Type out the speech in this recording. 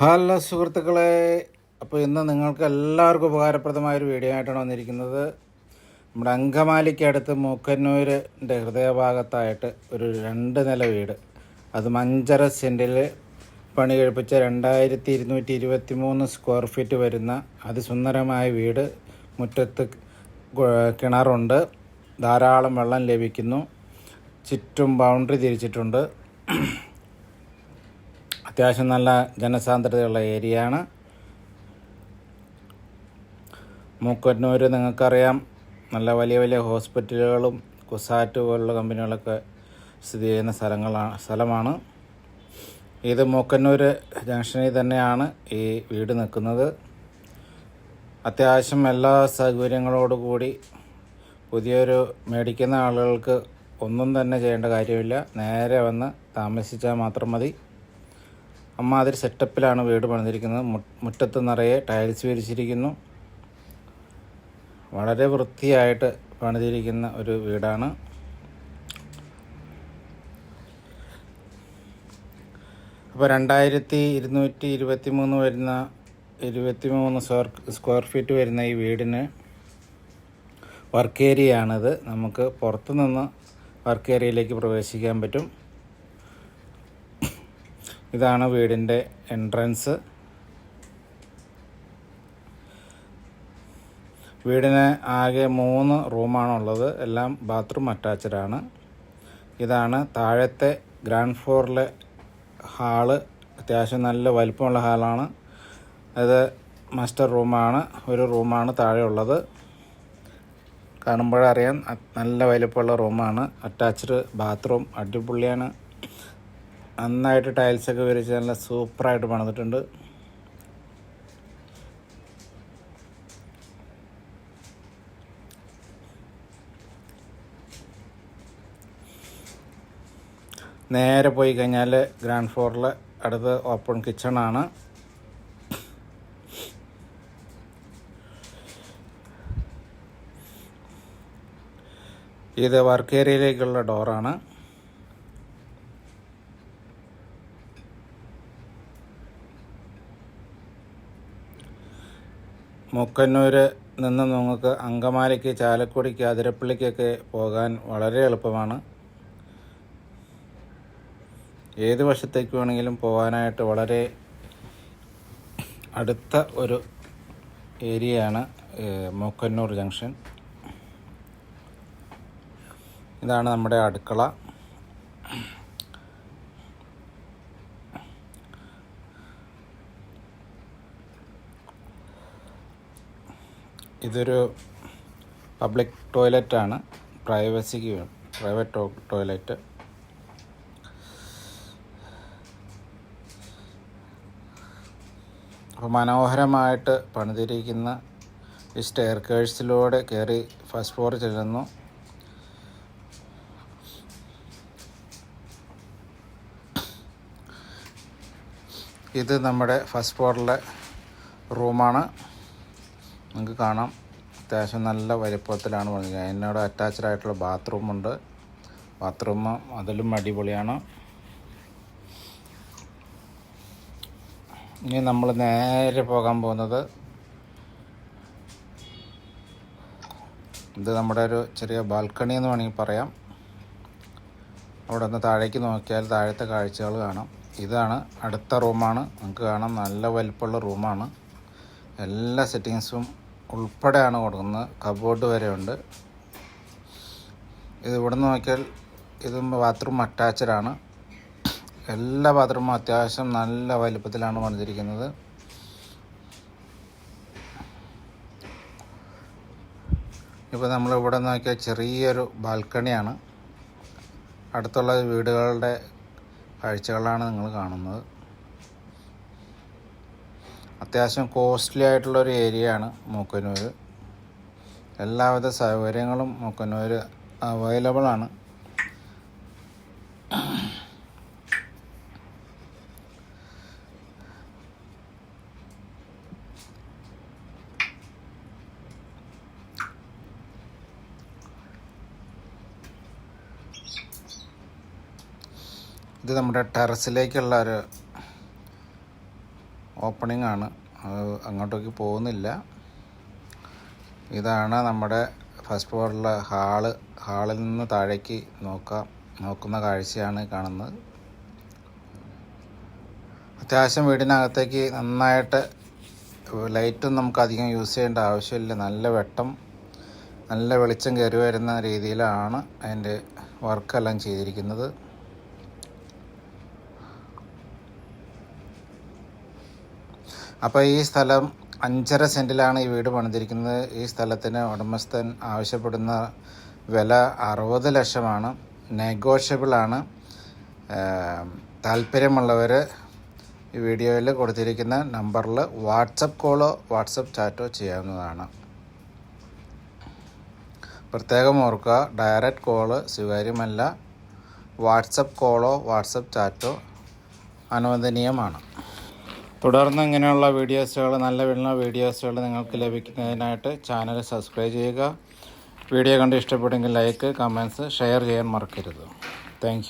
Hello സുഹൃത്തുക്കളെ അപ്പോൾ ഇന്ന് നിങ്ങൾക്ക് എല്ലാവർക്കും ഉപകാരപ്രദമായൊരു വീഡിയോ ആയിട്ടാണ് വന്നിരിക്കുന്നത്. നമ്മുടെ അങ്കമാലിക്ക് അടുത്ത് മൂക്കന്നൂരിന്റെ ഹൃദയഭാഗത്തായിട്ട് ഒരു രണ്ട് നില വീട്. അത് അഞ്ചര സെന്റിൽ പണി കഴിപ്പിച്ച രണ്ടായിരത്തി ഇരുന്നൂറ്റി ഇരുപത്തി മൂന്ന് സ്ക്വയർ ഫീറ്റ് വരുന്ന അതിസുന്ദരമായ വീട്. മുറ്റത്ത് കിണറുണ്ട്. ധാരാളം വെള്ളം ലഭിക്കുന്നു. ചുറ്റും ബൗണ്ടറി തിരിച്ചിട്ടുണ്ട്. അത്യാവശ്യം നല്ല ജനസാന്ദ്രതയുള്ള ഏരിയയാണ്. മൂക്കന്നൂർ നിങ്ങൾക്കറിയാം നല്ല വലിയ വലിയ ഹോസ്പിറ്റലുകളും കുസാറ്റ് പോലുള്ള കമ്പനികളൊക്കെ സ്ഥിതി ചെയ്യുന്ന സ്ഥലങ്ങളാണ് സ്ഥലമാണ്. ഇത് മൂക്കന്നൂർ ജംഗ്ഷനിൽ തന്നെയാണ് ഈ വീട് നിൽക്കുന്നത്. അത്യാവശ്യം എല്ലാ സൗകര്യങ്ങളോടുകൂടി പുതിയൊരു മേടിക്കുന്ന ആളുകൾക്ക് ഒന്നും തന്നെ ചെയ്യേണ്ട കാര്യമില്ല. നേരെ വന്ന് താമസിച്ചാൽ മാത്രം മതി. അമ്മാതിരി സെറ്റപ്പിലാണ് വീട് പണിതിരിക്കുന്നത്. മുറ്റത്ത് നിറയെ ടൈൽസ് വിരിച്ചിരിക്കുന്നു. വളരെ വൃത്തിയായിട്ട് പണിതിരിക്കുന്ന ഒരു വീടാണ്. അപ്പോൾ രണ്ടായിരത്തി ഇരുന്നൂറ്റി ഇരുപത്തി മൂന്ന് വരുന്ന ഇരുപത്തി മൂന്ന് സ്ക്വയർ സ്ക്വയർ ഫീറ്റ് വരുന്ന ഈ വീടിന് വർക്ക് ഏരിയയാണിത് നമുക്ക് പുറത്തുനിന്ന് വർക്ക് ഏരിയയിലേക്ക് പ്രവേശിക്കാൻ പറ്റും. ഇതാണ് വീടിന്റെ എൻട്രൻസ്. വീടിന് ആകെ മൂന്ന് റൂമാണുള്ളത്. എല്ലാം ബാത്റൂം അറ്റാച്ച്ഡ് ആണ്. ഇതാണ് താഴത്തെ ഗ്രാൻഡ് ഫ്ലോറിലെ ഹാൾ. അത്യാവശ്യം നല്ല വലിപ്പമുള്ള ഹാളാണ്. അത് മാസ്റ്റർ റൂമാണ്. ഒരു റൂമാണ് താഴെയുള്ളത്. കാണുമ്പോഴറിയാം നല്ല വലിപ്പമുള്ള റൂമാണ്. അറ്റാച്ച്ഡ് ബാത്റൂം അടിപൊളിയാണ്. നന്നായിട്ട് ടൈൽസൊക്കെ വിരിച്ച് നല്ല സൂപ്പറായിട്ട് പണിതിട്ടുണ്ട്. നേരെ പോയി കഴിഞ്ഞാൽ ഗ്രാൻഡ് ഫ്ലോറിൽ അടുത്ത് ഓപ്പൺ കിച്ചണാണ് ഇത് വർക്ക് ഏരിയയിലേക്കുള്ള ഡോറാണ് മുക്കന്നൂർ നിന്ന് നിങ്ങൾക്ക് അങ്കമാലിക്ക് ചാലക്കുടിക്ക് അതിരപ്പള്ളിക്കൊക്കെ പോകാൻ വളരെ എളുപ്പമാണ്. ഏത് വശത്തേക്ക് വേണമെങ്കിലും പോകാനായിട്ട് വളരെ അടുത്ത ഒരു ഏരിയയാണ് മൂക്കന്നൂർ ജംഗ്ഷൻ. ഇതാണ് നമ്മുടെ അടുക്കള. ഇതൊരു പബ്ലിക് ടോയ്ലറ്റാണ് പ്രൈവസിക്ക് വേണം. പ്രൈവറ്റ് ടോയ്ലറ്റ് അപ്പോൾ മനോഹരമായിട്ട് പണിതിരിക്കുന്ന ഈ സ്റ്റെയർ കേഴ്സിലൂടെ കയറി ഫസ്റ്റ് ഫ്ലോർ ചെല്ലുന്നു. ഇത് നമ്മുടെ ഫസ്റ്റ് ഫ്ലോറിലെ റൂമാണ് നിങ്ങൾക്ക് കാണാം. അത്യാവശ്യം നല്ല വലിപ്പത്തിലാണ് പറഞ്ഞത് അതിനോട് അറ്റാച്ച്ഡ് ആയിട്ടുള്ള ബാത്റൂമുണ്ട് ബാത്റൂം അതിലും അടിപൊളിയാണ്. ഇനി നമ്മൾ നേരെ പോകാൻ പോകുന്നത് ഇത് നമ്മുടെ ഒരു ചെറിയ ബാൽക്കണി എന്ന് വേണമെങ്കിൽ പറയാം. അവിടെ നിന്ന് താഴേക്ക് നോക്കിയാൽ താഴത്തെ കാഴ്ചകൾ കാണാം. ഇതാണ് അടുത്ത റൂമാണ് നമുക്ക് കാണാം. നല്ല വലിപ്പമുള്ള റൂമാണ് എല്ലാ സെറ്റിങ്സും ഉൾപ്പെടെയാണ് കൊടുക്കുന്നത്. കബോർഡ് വരെ ഉണ്ട്. ഇത് ഇവിടെ നിന്ന് നോക്കിയാൽ ഇത് ബാത്റൂം അറ്റാച്ച്ഡ് ആണ്. എല്ലാ ബാത്റൂമും അത്യാവശ്യം നല്ല വലുപ്പത്തിലാണ് പണിതിരിക്കുന്നത്. ഇപ്പോൾ നമ്മൾ ഇവിടെ നോക്കിയാൽ ചെറിയൊരു ബാൽക്കണിയാണ് അടുത്തുള്ള വീടുകളുടെ കാഴ്ചകളാണ് നിങ്ങൾ കാണുന്നത്. അത്യാവശ്യം കോസ്റ്റ്ലി ആയിട്ടുള്ള ഒരു ഏരിയ ആണ് മൂക്കന്നൂർ എല്ലാവിധ സൗകര്യങ്ങളും മൂക്കന്നൂർ അവൈലബിൾ ആണ്. ഇത് നമ്മുടെ ടെറസിലേക്കുള്ള ഒരു ഓപ്പണിംഗ് ആണ് അത് അങ്ങോട്ടേക്ക് പോകുന്നില്ല. ഇതാണ് നമ്മുടെ ഫസ്റ്റ് ഫ്ലോറിലെ ഹാൾ. ഹാളിൽ നിന്ന് താഴേക്ക് നോക്കാം. നോക്കുന്ന കാഴ്ചയാണ് കാണുന്നത്. അത്യാവശ്യം വീടിനകത്തേക്ക് നന്നായിട്ട് ലൈറ്റും നമുക്ക് അധികം യൂസ് ചെയ്യേണ്ട ആവശ്യമില്ല. നല്ല വെട്ടം നല്ല വെളിച്ചം കയറി വരുന്ന രീതിയിലാണ് അതിന്റെ വർക്കെല്ലാം ചെയ്തിരിക്കുന്നത്. അപ്പോൾ ഈ സ്ഥലം അഞ്ചര സെന്റിലാണ് ഈ വീട് പണിതിരിക്കുന്നത്. ഈ സ്ഥലത്തിന് ഉടമസ്ഥൻ ആവശ്യപ്പെടുന്ന വില അറുപത് ലക്ഷമാണ്. നെഗോഷ്യബിളാണ് താല്പര്യമുള്ളവർ ഈ വീഡിയോയിൽ കൊടുത്തിരിക്കുന്ന നമ്പറിൽ വാട്സപ്പ് കോളോ വാട്സപ്പ് ചാറ്റോ ചെയ്യാവുന്നതാണ്. പ്രത്യേകം ഓർക്കുക ഡയറക്റ്റ് കോൾ സ്വീകാര്യമല്ല. വാട്സപ്പ് കോളോ വാട്സപ്പ് ചാറ്റോ അനുവദനീയമാണ്. തുടർന്ന് ഇങ്ങനെയുള്ള വീഡിയോസുകൾ നല്ല നല്ല വീഡിയോസുകൾ നിങ്ങൾക്ക് ലഭിക്കുന്നതിനായിട്ട് ചാനൽ സബ്സ്ക്രൈബ് ചെയ്യുക. വീഡിയോ കണ്ട് ഇഷ്ടപ്പെടുമെങ്കിൽ ലൈക്ക് കമൻസ് ഷെയർ ചെയ്യാൻ മറക്കരുത്. താങ്ക്